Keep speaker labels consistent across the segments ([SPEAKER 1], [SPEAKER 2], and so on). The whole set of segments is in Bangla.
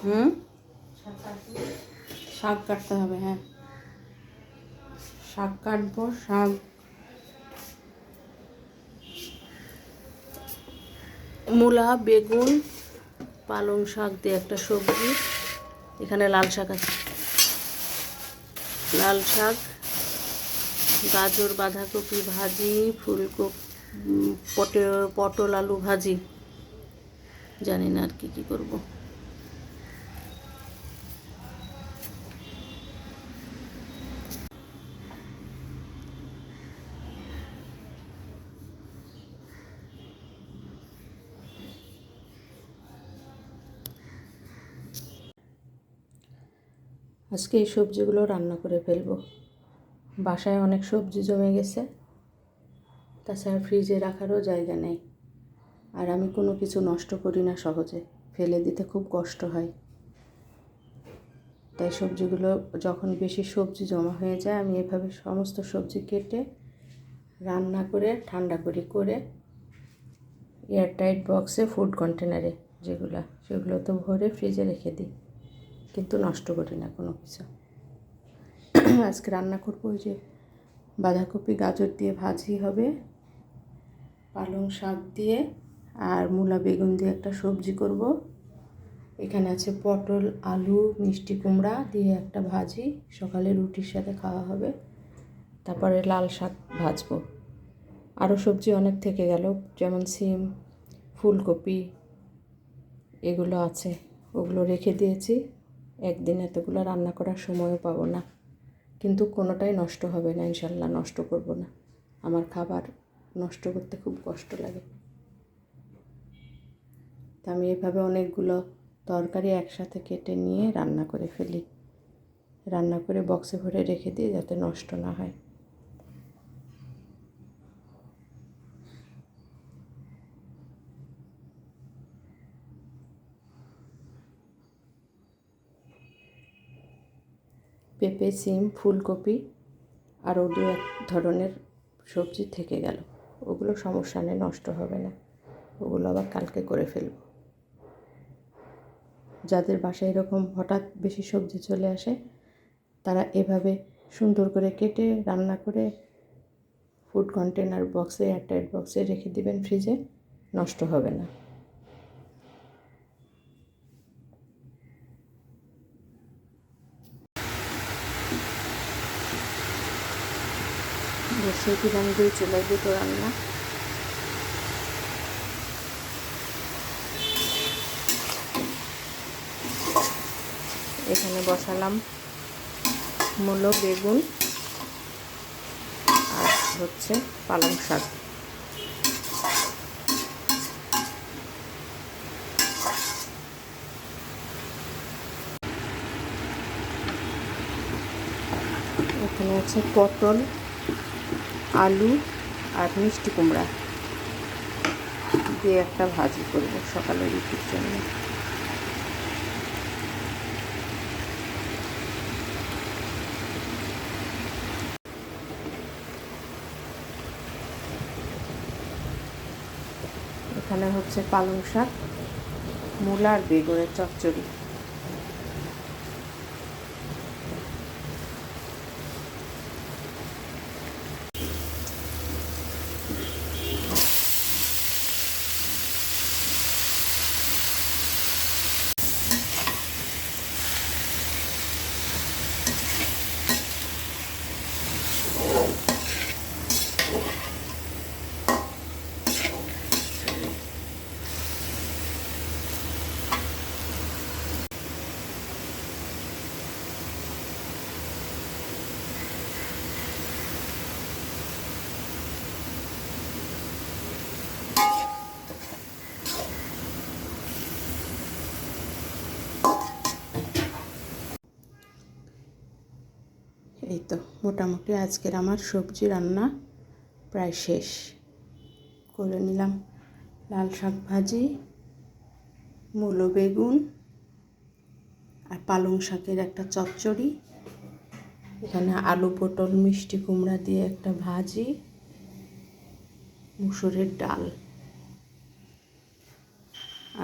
[SPEAKER 1] হুম? শাক কাটতে হবে হ্যাঁ। শাক কাটবো শাক। মূলা বেগুন পালং শাক দিয়ে একটা সবজি। এখানে লাল শাক আছে। লাল শাক গাজর বাঁধাকপি ভাজি ফুলকপি পটে পটল আলু ভাজি। জানি না আর কি কি করব। আজকে এই সবজিগুলো রান্না করে ফেলব। বাসায় অনেক সবজি জমে গেছে। তাছাড়া ফ্রিজে রাখারও জায়গা নেই। আর আমি কোনো কিছু নষ্ট করি না সহজে। ফেলে দিতে খুব কষ্ট হয়। তাই সবজিগুলো যখন বেশি সবজি জমা হয়ে যায়, আমি এভাবে সমস্ত সবজি কেটে রান্না করে, ঠান্ডা করি করে এয়ারটাইট বক্সে ফুড কন্টেনারে যেগুলো, সেগুলো তো ভরে ফ্রিজে রেখে দিই। কিন্তু নষ্ট করি না কোনো কিছু। আজকে রান্না করব ওই যে বাঁধাকপি, গাজর দিয়ে ভাজি হবে, পালং শাক দিয়ে আর মূলা বেগুন দিয়ে একটা সবজি করব। এখানে আছে পটল, আলু, মিষ্টি কুমড়া দিয়ে একটা ভাজি। সকালে রুটির সাথে খাওয়া হবে। তারপরে লাল শাক ভাজবো। আরও সবজি অনেক থেকে গেল, যেমন সিম, ফুলকপি, এগুলো আছে। ওগুলো রেখে দিয়েছি। একদিন এতগুলো রান্না করার সময়ও পাবো না। কিন্তু কোনোটাই নষ্ট হবে না, ইনশাল্লাহ নষ্ট করব না। আমার খাবার নষ্ট করতে খুব কষ্ট লাগে। তা আমি এভাবে অনেকগুলো তরকারি একসাথে কেটে নিয়ে রান্না করে ফেলি। রান্না করে বক্সে ভরে রেখে দিই যাতে নষ্ট না হয়। পেঁপে, সিম, ফুলকপি আরও দু এক ধরনের সবজি থেকে গেল। ওগুলো সমস্যা নেই, নষ্ট হবে না। ওগুলো আবার কালকে করে ফেলব। যাদের বাসায় এরকম হঠাৎ বেশি সবজি চলে আসে, তারা এভাবে সুন্দর করে কেটে রান্না করে ফুড কন্টেনার বক্সে এয়ারটাইট বক্সে রেখে দিবেন ফ্রিজে নষ্ট হবে না। বসে দিলাম দুই চুলায় দুটো রান্না। এখানে বসালাম মূলো, বেগুন আর হচ্ছে পালং শাক। এখানে আছে পটল, আলু আর মিষ্টি কুমড়া। দিয়ে একটা ভাজি করব সকালে রুটির জন্য। এখানে হচ্ছে পালং শাক মূলা আর বেগুনের চচ্চড়ি এই তো মোটামুটি আজকের আমার সবজি রান্না প্রায় শেষ। করে নিলাম লাল শাক ভাজি, মূলো বেগুন আর পালং শাকের একটা চচ্চড়ি। এখানে আলু পটল, মিষ্টি কুমড়া দিয়ে একটা ভাজি, মুসুরের ডাল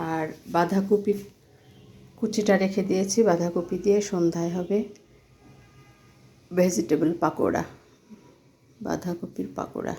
[SPEAKER 1] আর বাঁধাকপি কুচিটা রেখে দিয়েছি। বাঁধাকপি দিয়ে সন্ধ্যায় হবে। ভেজিটেবল পাকোড়া বাঁধাকপির পাকোড়া